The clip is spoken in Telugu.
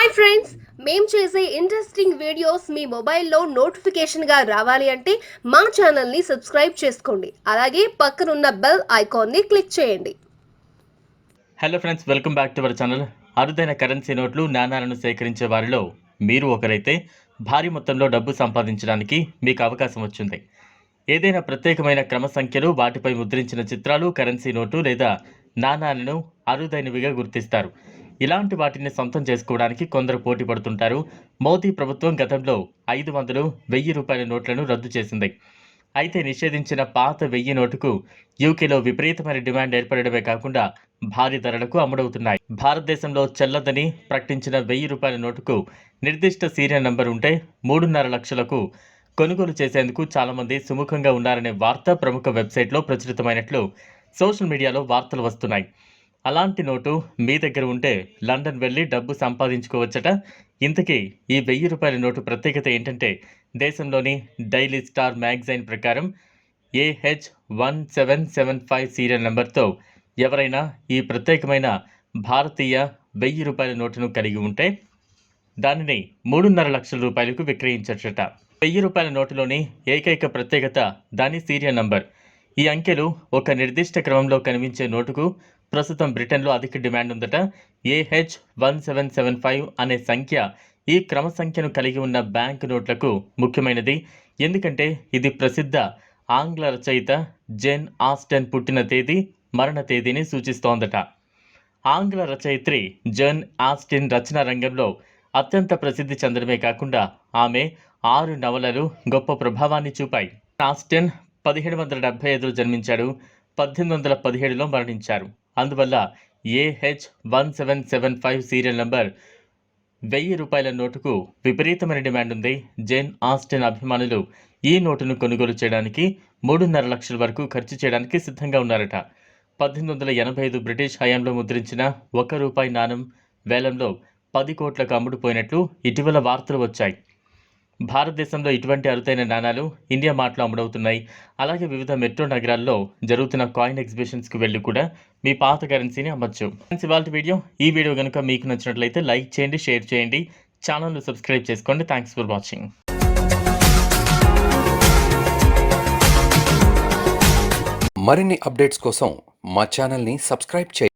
హాయ్ ఫ్రెండ్స్ మేము చేసే ఇంట్రెస్టింగ్ వీడియోస్ మీ మొబైల్లో నోటిఫికేషన్గా రావాలి అంటే మా ఛానల్ని సబ్స్క్రైబ్ చేసుకోండి. అలాగే పక్కనున్న బెల్ ఐకాన్ని క్లిక్ చేయండి. Hello friends welcome back to our channel అరుదైన కరెన్సీ నోట్లు నాణాలను సేకరించే వారిలో మీరు ఒకరైతే భారీ మొత్తంలో డబ్బు సంపాదించడానికి మీకు అవకాశం వచ్చింది. ఏదైనా ప్రత్యేకమైన క్రమ సంఖ్యలు వాటిపై ముద్రించిన చిత్రాలు కరెన్సీ నోటు లేదా నాణాలను అరుదైనవిగా గుర్తిస్తారు. ఇలాంటి వాటిని సొంతం చేసుకోవడానికి కొందరు పోటీ పడుతుంటారు. మోదీ ప్రభుత్వం గతంలో ఐదు వందలు వెయ్యి రూపాయల నోట్లను రద్దు చేసింది. అయితే నిషేధించిన పాత వెయ్యి నోటుకు యూకేలో విపరీతమైన డిమాండ్ ఏర్పడడమే కాకుండా భారీ ధరలకు అమ్ముడవుతున్నాయి. భారతదేశంలో చెల్లదని ప్రకటించిన వెయ్యి రూపాయల నోటుకు నిర్దిష్ట సీరియల్ నంబర్ ఉంటే మూడున్నర లక్షలకు కొనుగోలు చేసేందుకు చాలామంది సుముఖంగా ఉన్నారనే వార్త ప్రముఖ వెబ్సైట్లో ప్రచురితమైనట్లు సోషల్ మీడియాలో వార్తలు వస్తున్నాయి. అలాంటి నోటు మీ దగ్గర ఉంటే లండన్ వెళ్ళి డబ్బు సంపాదించుకోవచ్చట. ఇంతకీ ఈ వెయ్యి రూపాయల నోటు ప్రత్యేకత ఏంటంటే దేశంలోని డైలీ స్టార్ మ్యాగజైన్ ప్రకారం A H one seven seven five serial నెంబర్తో ఎవరైనా ఈ ప్రత్యేకమైన భారతీయ వెయ్యి రూపాయల నోటును కలిగి ఉంటే దానిని మూడున్నర లక్షల రూపాయలకు విక్రయించచ్చట. వెయ్యి రూపాయల నోటులోని ఏకైక ప్రత్యేకత దాని సీరియల్ నంబర్. ఈ అంకెలు ఒక నిర్దిష్ట క్రమంలో కనిపించే నోటుకు ప్రస్తుతం బ్రిటన్లో అధిక డిమాండ్ ఉందట. A H one seven seven five అనే సంఖ్య ఈ క్రమ సంఖ్యను కలిగి ఉన్న బ్యాంక్ నోట్లకు ముఖ్యమైనది. ఎందుకంటే ఇది ప్రసిద్ధ ఆంగ్ల రచయిత జెన్ ఆస్టన్ పుట్టిన తేదీ మరణ తేదీని సూచిస్తోందట. ఆంగ్ల రచయిత్రి జెన్ ఆస్టిన్ రచన రంగంలో అత్యంత ప్రసిద్ధి చెందడమే కాకుండా ఆమె ఆరు నవలలు గొప్ప ప్రభావాన్ని చూపాయి. ఆస్టిన్ పదిహేడు వందల డెబ్బై ఐదులో జన్మించాడు. పద్దెనిమిది వందల పదిహేడులో మరణించారు. అందువల్ల A H one seven seven five serial number వెయ్యి రూపాయల నోటుకు విపరీతమైన డిమాండ్ ఉంది. జేన్ ఆస్టిన్ అభిమానులు ఈ నోటును కొనుగోలు చేయడానికి మూడున్నర లక్షల వరకు ఖర్చు చేయడానికి సిద్ధంగా ఉన్నారట. పద్దెనిమిది వందల ఎనభై ఐదు బ్రిటిష్ హయాంలో ముద్రించిన ఒక రూపాయి నాణం వేలంలో పది కోట్లకు అమ్ముడుపోయినట్లు ఇటీవల వార్తలు వచ్చాయి. భారతదేశంలో ఇటువంటి అరుదైన నాణాలు ఇండియా మార్ట్లో అమ్ముడవుతున్నాయి. అలాగే వివిధ మెట్రో నగరాల్లో జరుగుతున్న కాయిన్ ఎగ్జిబిషన్స్కి వెళ్ళి కూడా మీ పాత కరెన్సీని అమ్మచ్చు. ఇవాళ వీడియో. ఈ వీడియో కనుక మీకు నచ్చినట్లయితే లైక్ చేయండి షేర్ చేయండి. ఛానల్ను సబ్స్క్రైబ్ చేసుకోండి. Thanks for watching. మరిన్ని అప్డేట్స్ కోసం మా ఛానల్ని సబ్స్క్రైబ్ చేయండి.